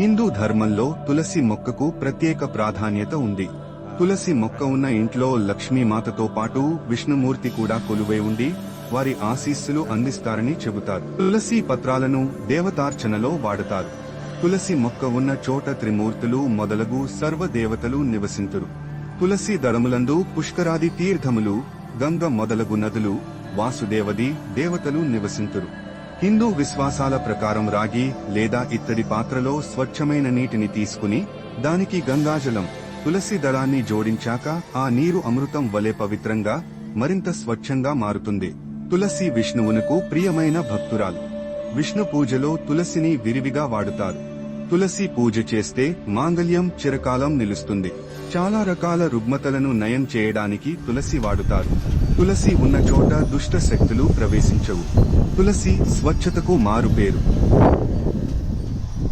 హిందూ ధర్మంలో తులసి మొక్కకు ప్రత్యేక ప్రాధాన్యత ఉంది. తులసి మొక్క ఉన్న ఇంట్లో లక్ష్మీమాతతో పాటు విష్ణుమూర్తి కూడా కొలువై ఉండి వారి ఆశీస్సులు అందిస్తారని చెబుతారు. తులసి పత్రాలను దేవతార్చనలో వాడతారు. తులసి మొక్క ఉన్న చోట త్రిమూర్తులు మొదలగు సర్వ దేవతలు నివసింతురు. తులసి దళములందు పుష్కరాది తీర్థములు గంగ మొదలగు నదులు వాసుదేవది దేవతలు నివసింతురు. హిందూ విశ్వాసాల ప్రకారం రాగి లేదా ఇత్తడి పాత్రలో స్వచ్ఛమైన నీటిని తీసుకుని దానికి గంగాజలం తులసి దళాన్ని జోడించాక ఆ నీరు అమృతం వలె పవిత్రంగా మరింత స్వచ్ఛంగా మారుతుంది. తులసి విష్ణువునకు ప్రియమైన భక్తురాలు. విష్ణు పూజలో తులసిని విరివిగా వాడుతారు. తులసి పూజ చేస్తే మాంగళ్యం చిరకాలం నిలుస్తుంది. చాలా రకాల రుగ్మతలను నయం చేయడానికి తులసి వాడుతారు. తులసి ఉన్న చోట దుష్ట శక్తులు ప్రవేశించవు. తులసి స్వచ్ఛతకు మారుపేరు